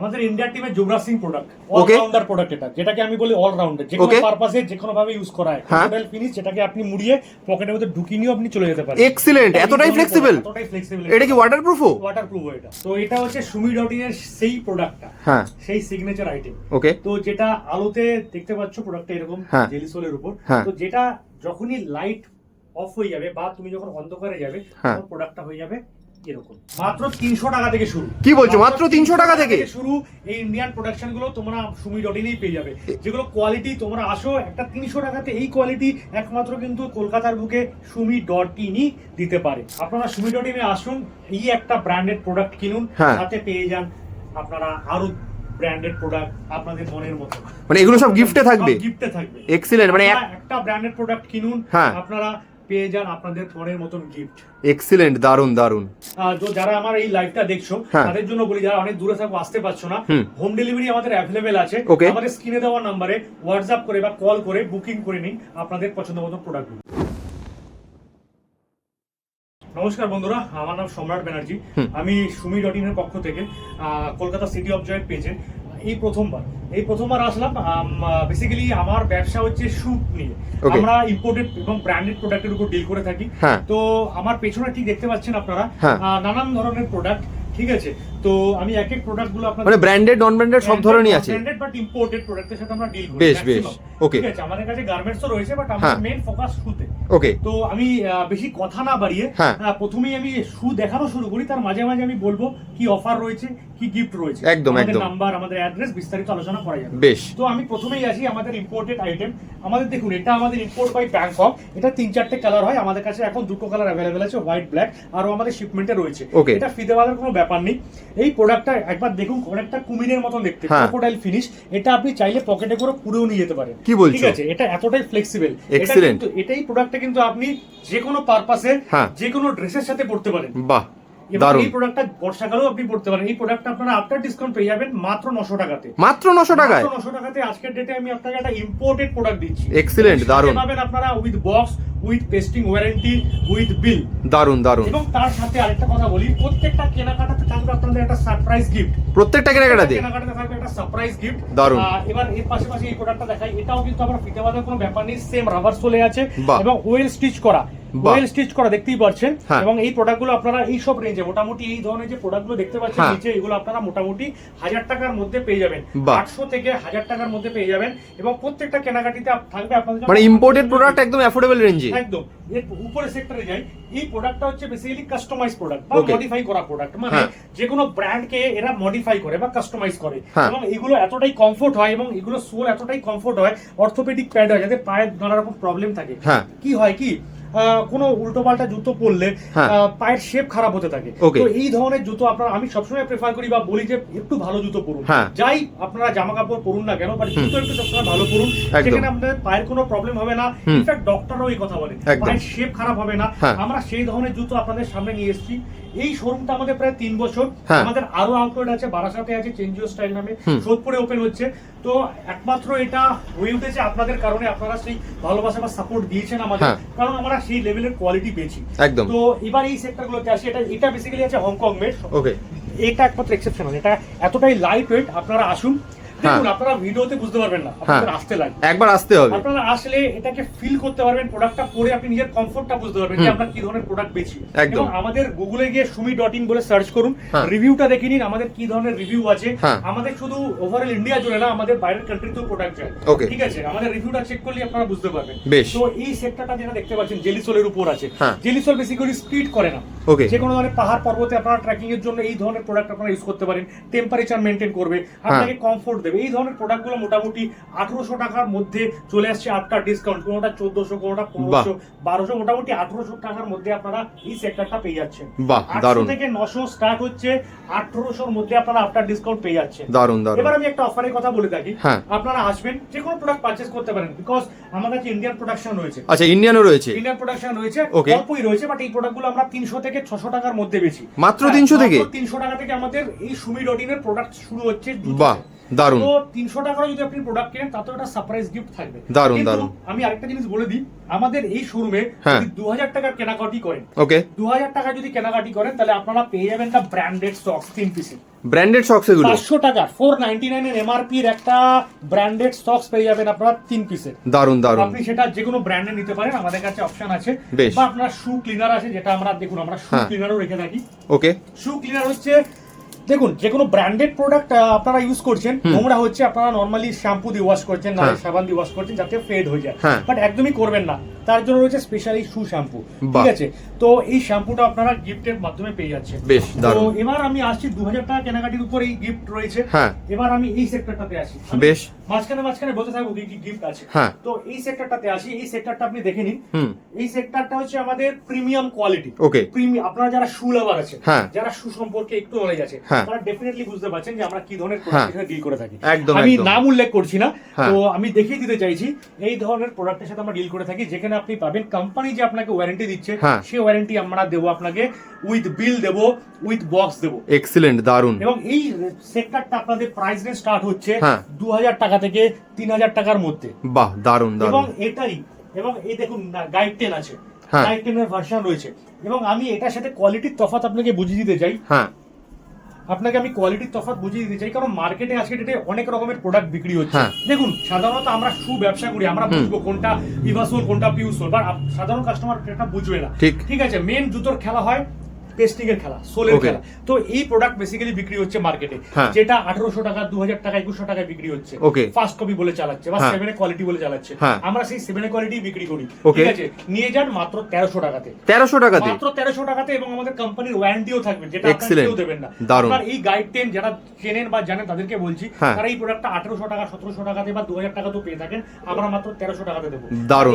আমাদের ইন্ডিয়া টিমের Yuvraj Singh product allrounder product এটা যেটাকে আমি বলি অলরাউন্ডার যে কোনো পারপাসে যে কোনো ভাবে ইউজ করা হয়। হ্যাঁ। টোটাল ফিনিশ যেটাকে আপনি মুড়িয়ে পকেটের মধ্যে ঢুকিয়ে নিয়েও আপনি চলে যেতে পারেন। এক্সিলেন্ট এতটাই ফ্লেক্সিবল এতটাই ফ্লেক্সিবল এটা কি ওয়াটারপ্রুফও ওয়াটারপ্রুফ এটা। তো এটা হচ্ছে সুমি ডট এর সেই প্রোডাক্টটা হ্যাঁ। সেই সিগনেচার আইটেম ওকে তো যেটা আলোতে দেখতে পাচ্ছ প্রোডাক্টটা এরকম হ্যাঁ। জেলিসোলের উপর। হ্যাঁ। তো যেটা যখনই লাইট অফ হয়ে যাবে বা তুমি যখন অন্ধকারে যাবে হ্যাঁ। তখন প্রোডাক্টটা হয়ে যাবে। এরকম মাত্র তিনশো টাকা থেকে শুরু কি বলছো? মাত্র 300 টাকা থেকে? শুরু এই ইন্ডিয়ান প্রোডাকশনগুলো তোমরা সুমি ডট ইনেই পেয়ে যাবে যেগুলো কোয়ালিটি তোমরা আসো একটা তিনশো টাকাতে এই কোয়ালিটি একমাত্র কিন্তু কলকাতার বুকে সুমি ডট ইনই দিতে পারে আপনারা সুমি ডট ইনে আসুন এই একটা ব্র্যান্ডেড প্রোডাক্ট কিনুন হ্যাঁ। সাথে পেয়ে যান আপনারা আরও ব্র্যান্ডেড প্রোডাক্ট আপনাদের মনের মতো মানে এগুলো সব গিফটে থাকবে গিফটে থাকবে এক্সিলেন্ট মানে একটা ব্র্যান্ডেড প্রোডাক্ট কিনুন হ্যাঁ। আপনারা পেয়ে যান আপনাদের মতন গিফট এক্সিলেন্ট দারুণ দারুণ যারা আমার এই লাইভটা দেখছ হ্যাঁ। তাদের জন্য বলি যারা অনেক দূরে থাকো আসতে পারছ না হোম। ডেলিভারি আমাদের অ্যাভেলেবেল আছে। আমাদের স্ক্রিনে দেওয়া নাম্বারে হোয়াটসঅ্যাপ করে বা কল করে বুকিং করে নিন আপনাদের পছন্দ মতো প্রোডাক্ট নমস্কার বন্ধুরা আমার নাম সম্রাট ব্যানার্জি। আমি সুমি ডট ইনের পক্ষ থেকে কলকাতা সিটি অফ জয়ের পেজে এই প্রথমবার। এই প্রথমবার আসলাম বেসিক্যালি আমার ব্যবসা হচ্ছে শুট নিয়ে। আমরা ইম্পোর্টেড এবং ব্র্যান্ডেড প্রোডাক্টের উপর ডিল করে থাকি। হ্যাঁ। তো আমার পেছনে ঠিক দেখতে পাচ্ছেন আপনারা? হ্যাঁ। নানান ধরনের প্রোডাক্ট ঠিক আছে? তো আমি এক এক প্রোডাক্টগুলো মানে ব্র্যান্ডেড নন ব্র্যান্ডেড সব ধরনেরই আছে ব্র্যান্ডেড বাট ইম্পোর্টেড প্রোডাক্টের সাথে আমরা ডিল করি বেশ, বেশ। Okay. ঠিক আছে আমাদের কাছে গার্মেন্টসও রয়েছে বাট। আমাদের মেন ফোকাস শুতে ওকে তো আমি বেশি কথা না বাড়িয়ে হ্যাঁ। প্রথমেই আমি শু দেখানো শুরু করি তার মাঝে মাঝে আমি বলব কি অফার রয়েছে কি গিফট রয়েছে একদম, একদম। নাম্বার আমাদের অ্যাড্রেস বিস্তারিত আলোচনা করা যাবে বেশ তো আমি প্রথমেই আসি আমাদের ইম্পোর্টেড আইটেম আমাদের দেখুন এটা আমাদের ইম্পোর্ট বাই ব্যাংকক এটা তিন চারটে কালার হয় আমাদের কাছে এখন দুটো কালার অ্যাভেলেবেল আছে হোয়াইট ব্ল্যাক আরও আমাদের শিপমেন্টে রয়েছে. এটা ফিতে বাঁধার কোনো ব্যাপার নেই এই প্রোডাক্টটা একবার দেখুন অনেকটা কুমিরের মতন দেখতে হ্যাঁ। ক্রোকোডাইল ফিনিশ এটা আপনি চাইলে পকেটে করে পুরেও নিয়ে যেতে পারেন কি বলছো? ঠিক আছে এটা এতটাই ফ্লেক্সিবল Excellent. কিন্তু এটাই প্রোডাক্টটা কিন্তু আপনি যে কোনো পারপাসে হ্যাঁ। যে কোনো ড্রেসের সাথে পড়তে পারেন বাহ দারুণ এই প্রোডাক্টটা বর্ষাকালেও আপনি পড়তে পারেন এই প্রোডাক্টটা আপনারা আফটার ডিসকাউন্ট পেয়ে যাবেন মাত্র নশো টাকাতে মাত্র নশো টাকায় মাত্র 900 টাকাতে আজকের ডেটে আমি আপনাকে একটা ইম্পোর্টেড প্রোডাক্ট দিচ্ছি। পাবেন আপনারা with box with pasting warranty with bill দারুণ দারুণ এবং তার সাথে আরেকটা কথা বলি প্রত্যেকটা কেনাকাটাতে থাকবে আপনাদের একটা সারপ্রাইজ গিফট প্রত্যেকটা কেনাকাটাতে কেনাকাটাতে থাকবে একটা সারপ্রাইজ গিফট দারুণ এবার এর পাশাপাশি এই প্রোডাক্টটা দেখাই এটাও কিন্তু আমরা ফিতে বাঁধার কোনো ব্যাপার নেই সেম রাবার সোলে আছে এবং ওয়েল স্টিচ করা। ওয়েল স্টিচ করা দেখতেই পাচ্ছেন হ্যাঁ। এবং এই প্রোডাক্টগুলো আপনারা এই সব রেঞ্জে মোটামুটি এই ধরনের যে প্রোডাক্টগুলো দেখতে পাচ্ছেন হ্যাঁ। নিচে এগুলো আপনারা মোটামুটি হাজার টাকার মধ্যে পেয়ে যাবেন। আটশো থেকে হাজার টাকার মধ্যে পেয়ে যাবেন। এবং প্রত্যেকটা কেনাকাটিতে থাকবে আপনাদের মানে ইম্পোর্টেড প্রোডাক্ট একদম অ্যাফোর্ডেবল রেঞ্জে একদম। এর উপরে সেক্টরে যাই এই প্রোডাক্টটা হচ্ছে বেসিক্যালি কাস্টমাইজ প্রোডাক্ট বা মডিফাই করা প্রোডাক্ট মানে হ্যাঁ। যে কোনো ব্র্যান্ডকে এরা মডিফাই করে বা কাস্টমাইজ করে। এবং এগুলো এতটাই কমফোর্ট হয় এবং এগুলো সোল এতটাই কমফোর্ট হয় অর্থোপেডিক প্যাড হয় যাতে পায়ের নানা রকম প্রবলেম থাকে। কি হয় কি কোনো উল্টো পাল্টা জুতো পরলে হ্যাঁ। পায়ের শেপ খারাপ হতে থাকে। তো এই ধরনের জুতো আপনারা আমি সবসময় প্রেফার করি বা বলি যে একটু ভালো জুতো পরুন। হ্যাঁ। যাই আপনারা জামা কাপড় পরুন না কেন বাট জুতো একটু সবসময় ভালো পরুন। সেখানে আপনাদের পায়ের কোনো প্রবলেম হবে না। ইনফ্যাক্ট ডক্টরও এই কথা বলে। পায়ের শেপ খারাপ হবে না। হ্যাঁ। আমরা সেই ধরনের জুতো আপনাদের সামনে নিয়ে এসেছি। এই শোরুমটা আমাদের প্রায় তিন বছর। আমাদের আরও আউটলেট আছে বারাসাতে আছে চেঞ্জিও স্টাইল নামে। সোদপুরে ওপেন হচ্ছে। তো একমাত্র এটা হয়ে উঠেছে আপনাদের কারণে। আপনারা সেই ভালোবাসা বা সাপোর্ট দিয়েছেন আমাদের। কারণ আমরা সেই লেভেলের কোয়ালিটি পেয়েছি। একদম। তো এবার এই সেক্টরগুলোতে আসি এটা এটা বেসিক্যালি আছে হংকং মেড ওকে এটা একমাত্র এক্সেপশনাল এটা এতটাই লাইট ওয়েট আপনারা আসুন। দেখুন আপনারা ভিডিওতে বুঝতে পারবেন না। আপনাদের হ্যাঁ। আসতে লাগবে। একবার আসতে হবে। আপনারা আসলে এটাকে ফিল করতে পারবেন প্রোডাক্টটা পরে আপনি নিজের কমফোর্টটা বুঝতে পারবেন যে আমরা কি ধরনের প্রোডাক্ট বেচি। এবং আমাদের গুগলে গিয়ে সুমি ডট ইন বলে সার্চ করুন হ্যাঁ। রিভিউটা দেখে নিন আমাদের কি ধরনের রিভিউ আছে। হ্যাঁ। আমাদের শুধু ওভারঅল ইন্ডিয়া জুড়ে না আমাদের বাইরের কান্ট্রিতেও প্রোডাক্ট যায়। ঠিক আছে? আমাদের রিভিউটা চেক করলে আপনারা বুঝতে পারবেন। তো এই সেক্টরটা যেটা দেখতে পাচ্ছেন জেলিসোলের উপর আছে। হ্যাঁ। জেলিসোল বেসিক্যালি স্পিড করে না. যে কোনো ধরনের পাহাড় পর্বতে আপনারা ট্রেকিং এর জন্য এই ধরনের প্রোডাক্ট আপনারা ইউজ করতে পারেন। টেম্পারেচার মেনটেন করবে। আপনাকে কমফোর্ট দেবে। এই ধরনের প্রোডাক্টগুলো মোটামুটি আঠারোশো টাকার মধ্যে চলে আসছে আফটার ডিসকাউন্ট কোনোটা চোদ্দশো কোনোটা পনেরোশো বারোশো মোটামুটি আঠারোশো টাকার মধ্যে আপনারা এই সেক্টরটা পেয়ে যাচ্ছেন আটশো থেকে নশো স্টার্ট হচ্ছে আঠারোশোর মধ্যে আপনারা আফটার ডিসকাউন্ট পেয়ে যাচ্ছেন দারুণ দারুণ এবার আমি একটা অফারের কথা বলে থাকি হ্যাঁ। আপনারা আসবেন যে কোনো প্রোডাক্ট পারচেস করতে পারেন বিকজ আমার কাছে ইন্ডিয়ান প্রোডাকশন রয়েছে আচ্ছা ইন্ডিয়ানও রয়েছে ইন্ডিয়ান প্রোডাকশন রয়েছে. অল্পই রয়েছে বাট এই প্রোডাক্টগুলো আমরা তিনশো থেকে ছশো টাকার মধ্যে বেশি মাত্র 300 থেকে? তিনশো টাকা থেকে আমাদের এই সুমি ডট এর প্রোডাক্ট শুরু হচ্ছে। বাহ। দারুণ। তো তিনশো টাকার যদি আপনি প্রোডাক্ট কেনেন তাতেও একটা সারপ্রাইজ গিফট থাকবে। দারুণ, কিন্তু দারুণ। আমি আরেকটা জিনিস বলে দিই আমাদের এই শোরুমে হ্যাঁ। যদি দু হাজার টাকার কেনাকাটি করেন ওকে। দু হাজার টাকা যদি কেনাকাটি করেন তাহলে আপনারা পেয়ে যাবেন একটা ব্র্যান্ডেড সক্স তিন পিসের ব্র্যান্ডেড শক্স এগুলো? পাঁচশো টাকা ফোর নাইনটি নাইনের এমআরপি এর একটা ব্র্যান্ডেড সক্স পেয়ে যাবেন আপনারা তিন পিসের দারুণ দারুণ। আপনি সেটা যে কোনো ব্র্যান্ডে নিতে পারেন আমাদের কাছে অপশন আছে। বা আপনার শু ক্লিনার আছে যেটা আমরা দেখুন আমরা শু হ্যাঁ। ক্লিনারও রেখে থাকি। ওকে। শু ক্লিনার হচ্ছে দেখুন যে কোনো ব্র্যান্ডেড প্রোডাক্ট আপনারা ইউজ করছেন নোংরা হচ্ছে আপনারা নর্মালি শ্যাম্পু দিয়ে ওয়াশ করছেন না হ্যাঁ। সাবান দিয়ে ওয়াশ করছেন যাতে ফেড হয়ে যায়। হ্যাঁ। বাট একদমই করবেন না। তার জন্য রয়েছে স্পেশালি শু শ্যাম্পু ঠিক আছে? তো এই শ্যাম্পুটা আপনারা গিফটের মাধ্যমে পেয়ে যাচ্ছেন। বেশ, তো এবার আমি আসছি দু হাজার টাকা কেনাকাটির উপর এই গিফট রয়েছে। হ্যাঁ। এবার আমি এই সেক্টরটাতে আসি। বেশ। মাঝখানে মাঝখানে বলতে থাকব কি গিফট আছে। হ্যাঁ। তো এই সেক্টরটাতে আসি। এই সেক্টরটা আপনি দেখে নিন। এই সেক্টরটা হচ্ছে আমাদের প্রিমিয়াম কোয়ালিটি. প্রিমিয়াম আপনারা যারা শু লাভার আছে হ্যাঁ। যারা শু সম্পর্কে একটু নলেজ আছে হ্যাঁ। তারা ডেফিনেটলি বুঝতে পারছেন যে আমরা কি ধরনের হ্যাঁ। প্রোডাক্ট ডিল করে থাকি একদম, আমি নাম উল্লেখ করছি না হ্যাঁ। তো আমি দেখিয়ে দিতে চাইছি এই ধরনের প্রোডাক্টের সাথে আমরা ডিল করে থাকি যেখানে আপনি পাবেন কোম্পানি যে আপনাকে ওয়ারেন্টি দিচ্ছে হ্যাঁ। সেই ওয়ারেন্টি আমরা দেবো আপনাকে উইথ বিল দেবো উইথ বক্স দেবো এক্সিলেন্ট দারুণ এবং এই সেক্টরটা আপনাদের প্রাইস রেঞ্জ স্টার্ট হচ্ছে হ্যাঁ। দু হাজার টাকা থেকে তিন হাজার টাকার মধ্যে বাহ দারুণ এবং এটাই এবং এই দেখুন গাইড টেন আছে হ্যাঁ। গাইড টেনের ভার্সন রয়েছে এবং আমি এটার সাথে কোয়ালিটির তফাৎ আপনাকে বুঝিয়ে দিতে চাই হ্যাঁ আপনাকে আমি কোয়ালিটির তফাৎ বুঝিয়ে দিতে চাই কারণ মার্কেটে আজকে ডেটে অনেক রকমের প্রোডাক্ট বিক্রি হচ্ছে হ্যাঁ। দেখুন সাধারণত আমরা শু ব্যবসা করি আমরা বুঝব কোনটা ইভাসোল কোনটা পিউসোল বা সাধারণ কাস্টমার এটা বুঝবে না ঠিক। ঠিক আছে মেন জুতোর খেলা হয় পেস্টিং এর খেলা সোলের খেলা। তো এই প্রোডাক্ট বেসিক্যালি বিক্রি হচ্ছে মার্কেটে হ্যাঁ। যেটা আঠারোশো টাকা দু হাজার টাকা একুশশো টাকায় বিক্রি হচ্ছে। ফার্স্ট কপি বলে চালাচ্ছে বা হ্যাঁ। কোয়ালিটি বলে চালাচ্ছে। হ্যাঁ। আমরা সেই কোয়ালিটি বিক্রি করি। ঠিক আছে? নিয়ে যান মাত্র তেরোশো টাকাতে। তেরোশো টাকাতে? মাত্র তেরোশো টাকাতে এবং আমাদের কোম্পানির ওয়ারেন্টিও থাকবে যেটা আপনারা কেউ দেবেন না। আপনার এই গাইড টেন যারা চেনেন বা জানেন তাদেরকে বলছি হ্যাঁ। তারা এই প্রোডাক্টটা আঠারোশো টাকা সতেরোশো টাকাতে বা দু হাজার টাকা তো পেয়ে থাকেন। আমরা মাত্র তেরোশো টাকাতে দেবো।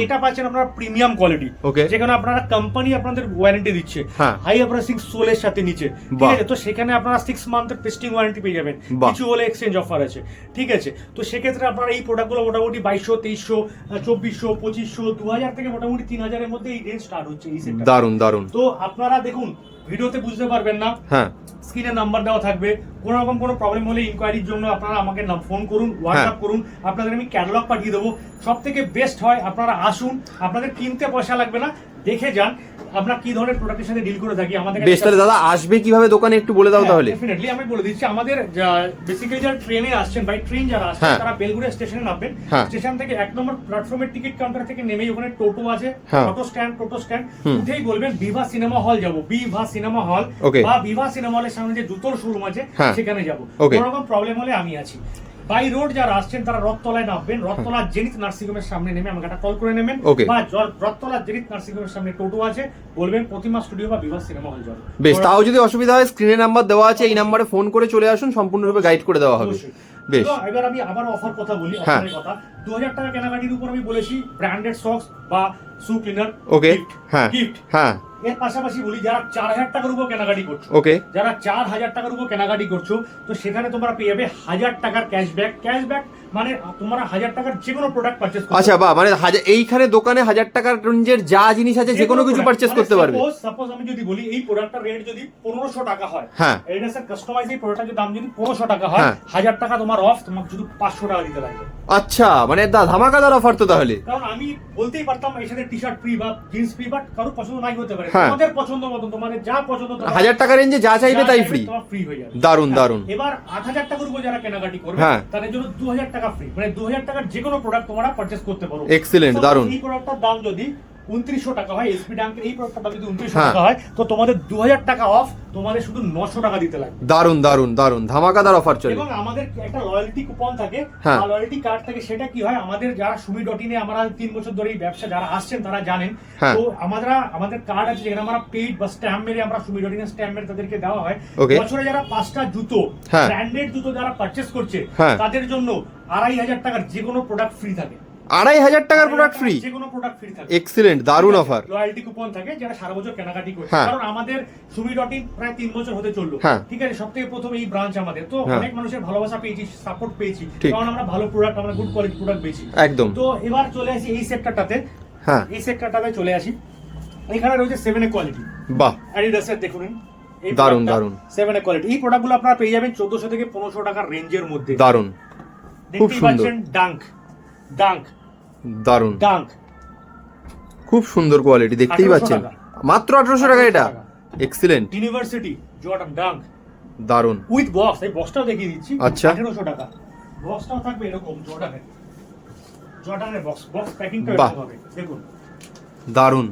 এটা পাচ্ছেন আপনারা প্রিমিয়াম কোয়ালিটি. যেখানে আপনারা কোম্পানি আপনাদের ওয়ারেন্টি দিচ্ছে। হ্যাঁ। হাই অপারেসিং সোলের সাথে নিচে। ঠিক আছে? তো সেখানে আপনারা সিক্স মান্থের ওয়ারেন্টি পেয়ে যাবেন। কিছু হলে এক্সচেঞ্জ অফার আছে। ঠিক আছে? তো সেক্ষেত্রে আপনারা এই প্রোডাক্টগুলো মোটামুটি বাইশশো তেইশশো চব্বিশশো পঁচিশশো দু হাজার থেকে মোটামুটি তিন হাজারের মধ্যে এই রেঞ্জ স্টার্ট হচ্ছে এই দারুণ দারুণ। তো আপনারা দেখুন ভিডিওতে বুঝতে পারবেন না। হ্যাঁ। স্ক্রিনে নাম্বার দেওয়া থাকবে। কোনো রকম কোনো প্রবলেম হলে ইনকোয়ারির জন্য আপনারা আমাকে ফোন করুন হোয়াটসঅ্যাপ করুন। আপনাদের আমি ক্যাটালগ পাঠিয়ে দেবো। সব থেকে বেস্ট হয় আপনারা আসুন। আপনাদের কিনতে পয়সা লাগবে না। দেখে যান। আমরা কি ধরনের প্রোডাক্টের সাথে ডিল করে থাকি আমাদের বেশ তাহলে দাদা আসবে কীভাবে দোকানে একটু বলে দাও তাহলে ডেফিনেটলি আমি বলে দিচ্ছি আমাদের বেসিক্যালি যারা ট্রেনে আসছেন বাই ট্রেন যারা আসছেন হ্যাঁ। তারা বেলগুড়িয়া স্টেশনে নামবেন হ্যাঁ। স্টেশন থেকে এক নম্বর প্ল্যাটফর্মের টিকিট কাউন্টার থেকে নেমেই ওখানে টোটো আছে হ্যাঁ। Auto stand toto stand. উঠেই বলবেন বিভা সিনেমা হল যাব বিভা সিনেমা হল. বা বিভা সিনেমা হলের সামনে যে জুতোর শোরুম আছে হ্যাঁ। সেখানে যাব. কোনো রকম প্রবলেম হলে আমি আছি বাই রোড যারা আসছেন তারা রথতলায় নামবেন। রথতলা জেনিত নার্সিং হোমের সামনে নেমে আমাকে একটা কল করে নেবেন. বা রথতলা জেনিত নার্সিং হোমের সামনে টোটো আছে বলবেন প্রতিমা স্টুডিও বা বিভা সিনেমা হল যাবে বেশ তাও যদি অসুবিধা হয় স্ক্রিনে নাম্বার দেওয়া আছে এই নাম্বারে ফোন করে চলে আসুন সম্পূর্ণরূপে গাইড করে দেওয়া হবে। বেশ। এবার আমি আবার অফার কথা বলি হ্যাঁ। অফারের কথা। দু হাজার টাকা কেনাকাটির উপর আমি বলেছি ব্র্যান্ডেড সক্স বা শু ক্লিনার ওকে হ্যাঁ গিফট হ্যাঁ। এর পাশাপাশি বলি যারা চার হাজার টাকার উপর কেনাকাটি করছ ওকে যারা চার হাজার টাকার উপর কেনাকাটি করছ তো সেখানে তোমরা পেয়ে যাবে হাজার টাকার ক্যাশব্যাক ক্যাশব্যাক মানে তোমরা হাজার টাকার যে কোনো প্রোডাক্ট পারচেস আচ্ছা বা মানে এইখানে দোকানে হাজার টাকার রেঞ্জের যা জিনিস আছে যে কোনো কিছু পারচেস করতে পারবে। সাপোজ আমি যদি বলি এই প্রোডাক্টটার রেট যদি পনেরোশো টাকা হয় হ্যাঁ। এটা স্যার কাস্টমাইজ এই প্রোডাক্টের দাম যদি পনেরোশো টাকা হয় হ্যাঁ। হাজার টাকা তোমার অফ তোমাকে শুধু পাঁচশো টাকা দিতে লাগবে। আচ্ছা মানে দা ধামাকাদার অফার তো তাহলে। কারণ আমি বলতেই পারতাম এর সাথে টি শার্ট ফ্রি বা জিন্স ফ্রি বাট কারও পছন্দ নাই হতে পারে হ্যাঁ। তোমাদের পছন্দ মতন তোমাদের যা পছন্দ তোমার- হাজার টাকা রেঞ্জে যা চাইবে যা তাই চাইবে ফ্রি তোমার ফ্রি হয়ে যাবে দারুণ, দারুণ দারুণ। এবার আট হাজার টাকার উপর যারা কেনাকাটি করবে হ্যাঁ। তাদের জন্য দু হাজার টাকা ফ্রি মানে দু হাজার টাকার যে কোনো প্রোডাক্ট তোমরা পারচেস করতে পারো Excellent, দারুণ। এই প্রোডাক্টটার দাম যদি উনত্রিশশো টাকা হয় এসপি ব্যাংকের এই প্রোডাক্টটার দাম যদি উনত্রিশশো হ্যাঁ। টাকা হয় তো তোমাদের দু হাজার টাকা অফ তোমাদের শুধু নশো টাকা দিতে লাগবে দারুণ দারুণ দারুণ ধামাকাদার অফার চলে এবং আমাদের একটা লয়্যালটি কুপন থাকে হ্যাঁ। লয়্যালটি কার্ড থাকে সেটা কি হয় আমাদের যারা সুমি ডট ইনে আমরা তিন বছর ধরে এই ব্যবসা যারা আসছেন তারা জানেন হ্যাঁ। তো আমরা আমাদের কার্ড আছে যেখানে আমরা পেইড বা স্ট্যাম্প মেরে আমরা সুমি ডট ইনে স্ট্যাম্প মেরে তাদেরকে দেওয়া হয় বছরে যারা পাঁচটা জুতো। ব্র্যান্ডেড জুতো যারা পারচেস করছে হ্যাঁ। তাদের জন্য আড়াই হাজার টাকার যে কোনো প্রোডাক্ট ফ্রি থাকে আড়াই হাজার টাকার প্রোডাক্ট ফ্রি যে কোনো প্রোডাক্ট ফ্রি থাকে। এক্সিলেন্ট দারুণ অফার লয়্যালটি কুপন থাকে যারা সারা বছর কেনাকাটি করছে হ্যাঁ। কারণ আমাদের সুমি ডট ইন প্রায় তিন বছর হতে চলল। হ্যাঁ। ঠিক আছে? সব থেকে প্রথম এই ব্রাঞ্চ আমাদের। তো হ্যাঁ। অনেক মানুষের ভালোবাসা পেয়েছি সাপোর্ট পেয়েছি। কারণ আমরা ভালো প্রোডাক্ট আমরা গুড কোয়ালিটি প্রোডাক্ট পেয়েছি একদম। তো এবার চলে আসি এই সেক্টরটাতে হ্যাঁ। এই সেক্টরটাতে চলে আসি। এখানে রয়েছে সেভেন এ কোয়ালিটি বাহ। অ্যাডিডাসের দেখুন। দারুণ, দারুণ। সেভেন এ কোয়ালিটি এই প্রোডাক্টগুলো আপনারা পেয়ে যাবেন চোদ্দশো থেকে পনেরোশো টাকার রেঞ্জের মধ্যে। দারুণ। খুব সুন্দর। ডাঙ্ক ডাঙ্ক দারুণ ডাঙ্ক খুব সুন্দর কোয়ালিটি দেখতেই পাচ্ছেন। মাত্র আঠারোশো টাকা এটা। 1800 এক্সিলেন্ট ইউনিভার্সিটি জর্ডান ডাঙ্ক দারুণ উইথ বক্স এই বক্সটাও দেখিয়ে দিচ্ছি। আচ্ছা। আঠেরোশো টাকা। বক্সটাও থাকবে এরকম জর্ডানের জর্ডানের বক্স বক্স প্যাকিংটা। এরকম হবে। দেখুন। দারুণ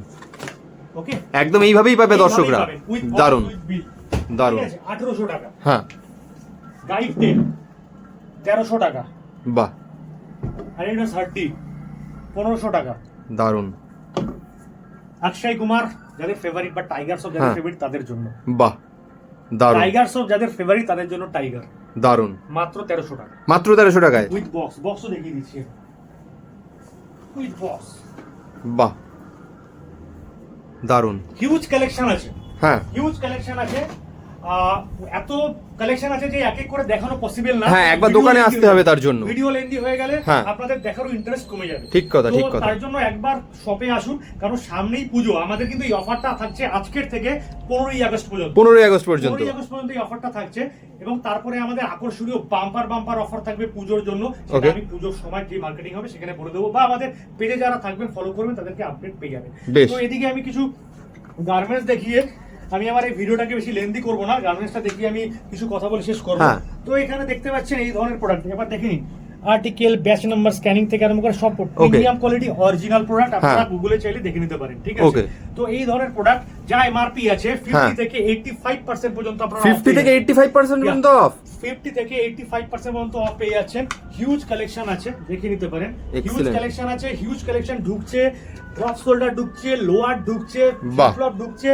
ওকে একদম এইভাবেই পাবে দর্শকরা। দারুণ দারুণ আঠেরোশো টাকা। হ্যাঁ। গাইড টেন তেরোশো টাকা। বাহ। আর এটা থার্টি পনেরোশো টাকা। দারুণ অক্ষয় কুমার যাদের ফেভারিট বা টাইগার সব যাদের হ্যাঁ। ফেভারিট তাদের জন্য। বাহ দারুণ টাইগার সব যাদের ফেভারিট তাদের জন্য টাইগার দারুণ মাত্র তেরোশো টাকা। মাত্র তেরোশো টাকায়? উইথ বক্স বক্সও দেখিয়ে দিচ্ছি। উইথ বক্স বাহ। দারুণ হিউজ কালেকশন আছে। হ্যাঁ। হিউজ কালেকশন আছে। এত কালেকশন আছে যে এক এক করে দেখানো পসিবল না। হ্যাঁ, একবার দোকানে আসতে হবে তার জন্য। ভিডিও লেন্দি হয়ে গেলে হ্যাঁ। আপনাদের দেখারও ইন্টারেস্ট কমে যাবে। ঠিক কথা, ঠিক কথা। তার জন্য একবার শপে আসুন কারণ সামনেই পুজো। আমাদের কিন্তু এই অফারটা থাকছে আজকের থেকে পনেরোই আগস্ট পর্যন্ত। পনেরোই আগস্ট পর্যন্ত। পনেরোই আগস্ট পর্যন্ত এই অফারটা থাকছে। এবং তারপরে আমাদের আকর্ষণীয় বাম্পার বাম্পার অফার থাকবে পুজোর জন্য। সেটা আমি পুজোর সময় যে মার্কেটিং হবে সেখানে বলে দেবো। বা আমাদের পেজে যারা থাকবেন ফলো করবেন তাদেরকে আপডেট পেয়ে যাবেন। বেশ। তো এদিকে আমি কিছু গার্মেন্টস দেখিয়ে আমি আমার এই ভিডিওটাকে বেশি লেন্দি করব না গার্মেন্টসটা দেখিয়ে আমি কিছু কথা বলে শেষ করব। হ্যাঁ। তো এখানে দেখতে পাচ্ছেন এই ধরনের প্রোডাক্ট এবার দেখে নিন আর্টিকেল ব্যাচ নাম্বার স্ক্যানিং থেকে আরম্ভ করে সব প্রিমিয়াম কোয়ালিটি অরিজিনাল প্রোডাক্ট আপনারা হ্যাঁ। গুগলে চাইলে দেখে নিতে পারেন ঠিক আছে? তো এই ধরনের প্রোডাক্ট যা এমআরপি আছে হ্যাঁ। 50 থেকে 85% পর্যন্ত আপনারা ফিফটি থেকে এইটটি ফাইভ পার্সেন্ট পর্যন্ত অফ ফিফটি থেকে এইটটি ফাইভ পার্সেন্ট পর্যন্ত অফ পেয়ে যাচ্ছেন। হিউজ কালেকশন আছে দেখে নিতে পারেন। হিউজ কালেকশন আছে হিউজ কালেকশন ঢুকছে ড্রপ শোল্ডার ঢুকছে লোয়ার ঢুকছে ফ্লপ ঢুকছে।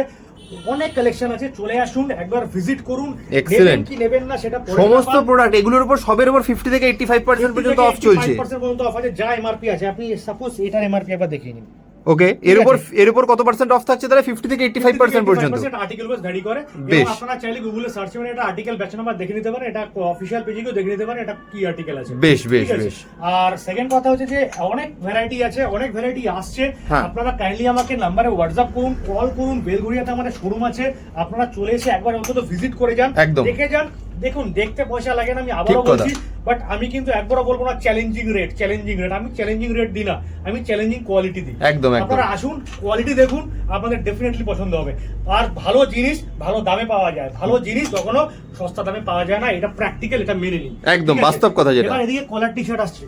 অনেক কালেকশন আছে চলে আসুন একবার ভিজিট করুন। এক্সেলেন্ট কি নেবেন না সেটা সমস্ত প্রোডাক্ট এগুলোর উপর সবের উপর ফিফটি থেকে এইটটি ফাইভ পার্সেন্ট 50 পর্যন্ত অফ চলছে। 85% পর্যন্ত অফ আছে যা এমআরপি আছে। আপনি সাপোজ এটার এমআরপি একবার দেখিয়ে নিন। ওকে এর উপর এর উপর কত পার্সেন্ট অফ থাকছে? তাহলে ফিফটি থেকে এইটটি ফাইভ পার্সেন্ট পর্যন্ত। আর্টিকেল ওয়াইজ ভ্যারি করে। এবং আপনারা চাইলে গুগলে সার্চ করে এটা আর্টিকেল ব্যাচ নাম্বার দেখে নিতে পারেন এটা অফিসিয়াল পেজে গিয়েও দেখে নিতে পারেন এটা কি আর্টিকেল আছে। বেশ, বেশ, বেশ। আর সেকেন্ড কথা হচ্ছে যে অনেক ভ্যারাইটি আছে অনেক ভ্যারাইটি আসছে। হ্যাঁ। আপনারা কাইন্ডলি আমাকে নাম্বারে হোয়াটসঅ্যাপ করুন কল করুন বেলঘড়িয়াতে আমাদের শোরুম আছে। আপনারা চলে এসে একবার অন্তত ভিজিট করে যান। দেখে যান দেখুন দেখতে পয়সা লাগে না আমি আবারও বলছি বাট আমি কিন্তু একবারও বলব না চ্যালেঞ্জিং রেট চ্যালেঞ্জিং রেট আমি চ্যালেঞ্জিং রেট দিই না আমি চ্যালেঞ্জিং কোয়ালিটি দিই একদম। আপনারা আসুন কোয়ালিটি দেখুন আপনাদের ডেফিনেটলি পছন্দ হবে। আর ভালো জিনিস ভালো দামে পাওয়া যায়। ভালো জিনিস কখনো সস্তা দামে পাওয়া যায় না এটা প্র্যাকটিক্যাল এটা মেনে নিন। একদম, বাস্তব কথা যেটা। এবার এদিকে কলার টি শার্ট আসছে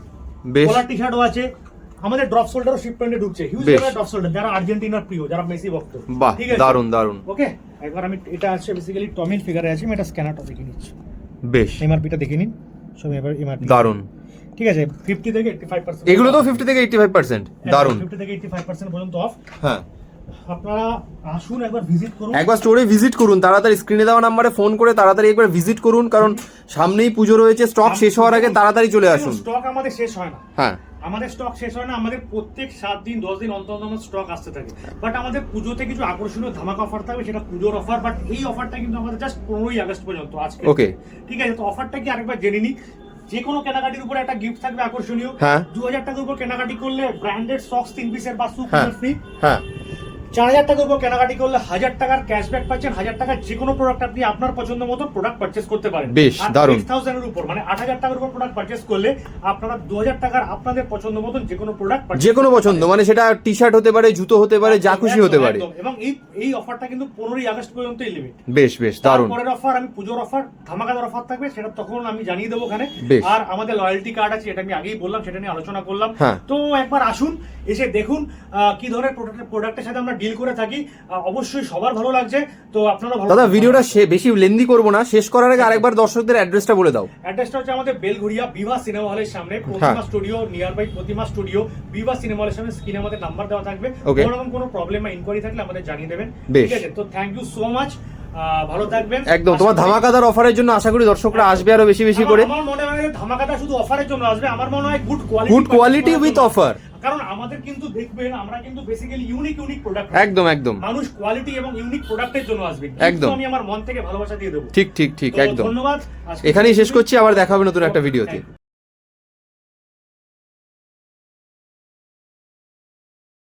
কলার টি শার্টও আছে। আমাদের ড্রপ শোল্ডারও শিপমেন্টে ঢুকছে। হিউজ। ড্রপ শোল্ডার যারা আর্জেন্টিনার প্রিয় যারা মেসি ভক্ত। বাহ ঠিক আছে? দারুণ দারুণ ওকে একবার আমি এটা আছে বেসিক্যালি টমিন ফিগারে আছে আমি এটা স্ক্যানারটা দেখে নিচ্ছি। বেশ। এমআরপিটা দেখে নিন। সব এবার এমআরপি দারুণ ঠিক আছে ফিফটি থেকে এইটটি ফাইভ পার্সেন্ট এগুলো তো ফিফটি থেকে এইটটি ফাইভ পার্সেন্ট দারুণ ফিফটি থেকে এইটটি ফাইভ পার্সেন্ট পর্যন্ত অফ হ্যাঁ। আপনারা আসুন একবার ভিজিট করুন। একবার স্টোরে ভিজিট করুন তাড়াতাড়ি স্ক্রিনে দেওয়া নাম্বারে ফোন করে তাড়াতাড়ি একবার ভিজিট করুন কারণ সামনেই পুজো রয়েছে স্টক শেষ হওয়ার আগে তাড়াতাড়ি চলে আসুন। স্টক আমাদের শেষ হয় না। হ্যাঁ। আমাদের স্টক শেষ হয় না আমাদের প্রত্যেক সাত দিন দশ দিন অন্তর অন্তর স্টক আসতে থাকে। বাট আমাদের পুজোতে কিছু আকর্ষণীয় ধামাক অফার থাকবে সেটা পুজোর অফার বাট এই অফারটা কিন্তু আমাদের জাস্ট পনেরোই আগস্ট পর্যন্ত আজকে। ওকে ঠিক আছে তো অফারটা কি আরেকবার জেনে নিই? যে কোনো কেনাকাটির উপরে একটা গিফট থাকবে আকর্ষণীয়। হ্যাঁ। দু হাজার টাকার উপর কেনাকাটি করলে ব্র্যান্ডেড সক্স তিন পিসের বা সুপার ফ্রি হ্যাঁ। চার হাজার টাকার উপর কেনাকাটি করলে হাজার টাকার ক্যাশব্যাক পাচ্ছেন হাজার টাকার যে কোনো প্রোডাক্ট আপনি আপনার পছন্দ মতো প্রোডাক্ট পারচেস করতে পারেন। বেশ, দারুণ। থাউজেন্ডের উপর মানে আট হাজার টাকার উপর প্রোডাক্ট পারচেস করলে আপনারা দু হাজার টাকার আপনাদের পছন্দ মতন যে কোনো প্রোডাক্ট যে কোনো পছন্দ মানে সেটা টি শার্ট হতে পারে জুতো হতে পারে যা খুশি হতে পারে। এবং এই এই অফারটা কিন্তু পনেরোই আগস্ট পর্যন্তই লিমিট বেশ বেশ দারুণ তারপরের অফার আমি পুজোর অফার ধামাকাদার অফার থাকবে সেটা তখন আমি জানিয়ে দেবো ওখানে। আর আমাদের লয়্যালটি কার্ড আছে এটা আমি আগেই বললাম সেটা নিয়ে আলোচনা করলাম। হ্যাঁ। তো একবার আসুন এসে দেখুন কি ধরনের প্রোডাক্টের সাথে আমরা ডিল করে থাকি অবশ্যই সবার ভালো লাগছে তো আপনারা ভালো দাদা ভিডিওটা বেশি লেন্দি করব না শেষ করার আগে আরেকবার দর্শকদের অ্যাড্রেসটা বলে দাও। অ্যাড্রেসটা হচ্ছে আমাদের বেলঘড়িয়া বিভা সিনেমা হলের সামনে হ্যাঁ। Pratima studio near by Pratima studio Bibha cinema হলের সামনে স্ক্রিনে আমাদের নাম্বার দেওয়া থাকবে. কোনো রকম কোনো প্রবলেম বা ইনকোয়ারি থাকলে আমাদের জানিয়ে দেবেন। ঠিক আছে তো থ্যাংক ইউ সো মাচ ভালো থাকবেন। একদম তোমার ধামাকাদার অফারের জন্য আশা করি দর্শকরা আসবে আরও বেশি বেশি করে। আমার মনে হয় ধামাকাটা শুধু অফারের জন্য আসবে আমার মনে হয় good quality good quality with offer কারণ আমাদের কিন্তু দেখবেন আমরা কিন্তু বেসিক্যালি ইউনিক ইউনিক প্রোডাক্ট একদম একদম। মানুষ কোয়ালিটি এবং ইউনিক প্রোডাক্টের জন্য আসবে। একদম। আমি আমার মন থেকে ভালোবাসা দিয়ে দেবো। ঠিক ঠিক ঠিক একদম। ধন্যবাদ। এখানেই শেষ করছি আবার দেখা হবে নতুন একটা ভিডিওতে।